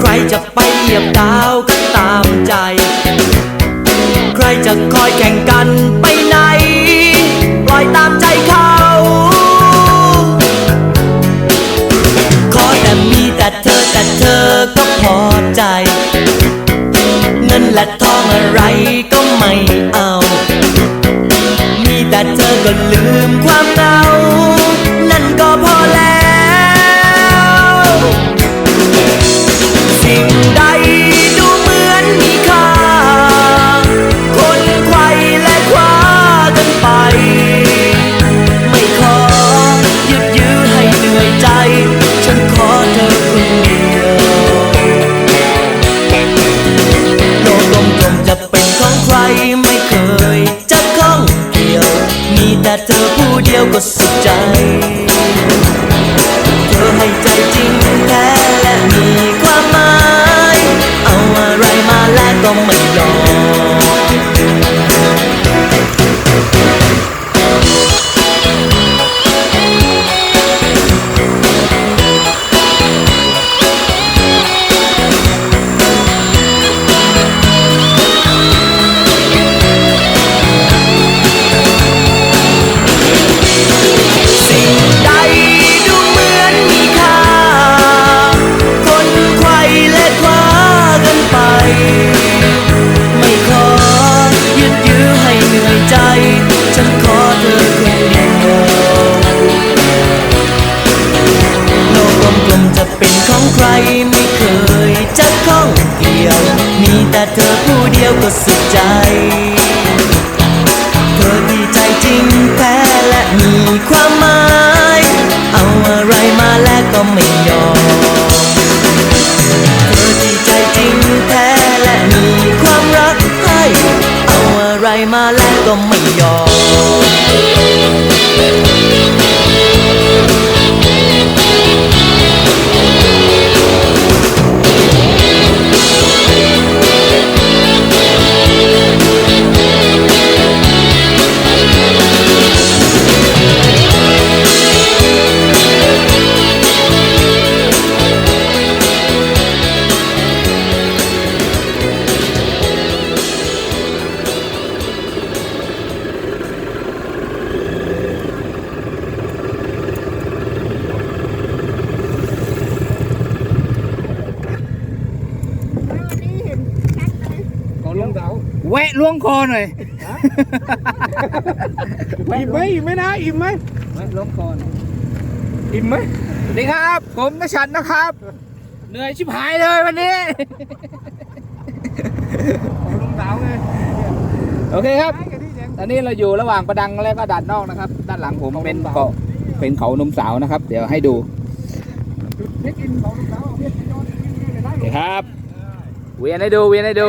ใครจะไปเหยียบดาวก็ตามใจ ใครจะคอยแข่งกันไปไหน ปล่อยตามใจเขา ขอแต่มีแต่เธอแต่เธอก็พอใจ เงินและทองอะไรก็ไม่เอา มีแต่เธอก็ลืมความ ข้องเกี่ยว มีแต่เธอผู้เดียวก็สุขใจ เธอดีใจจริงแท้และมีความหมาย เอาอะไรมาแลกก็ไม่ยอม เธอดีใจจริงแท้และมีความรักให้ เอาอะไรมาแลกก็ไม่ยอม วะล้วงคอหน่อยอิ่มไหมอิ่มไหมนะอิ่มไหมแวะล้วงคอหน่อยอิ่มไหมสวัสดีครับ ผมนชันนะครับ เหนื่อยชิบหายเลยวันนี้ของลุงเต๋าไงโอเคครับไอ้กันที่แดงตอนนี้เราอยู่ระหว่างประดังและก็ด่านนอกนะครับ ด้านหลังผมเป็นเกาะเป็นเขานมสาวนะครับ เดี๋ยวให้ดูจุดเช็คอินของลุงเต๋าเอาเพียรย้อนนี่เลยได้เดี๋ยวครับ เวียนให้ดูเวียนให้ดู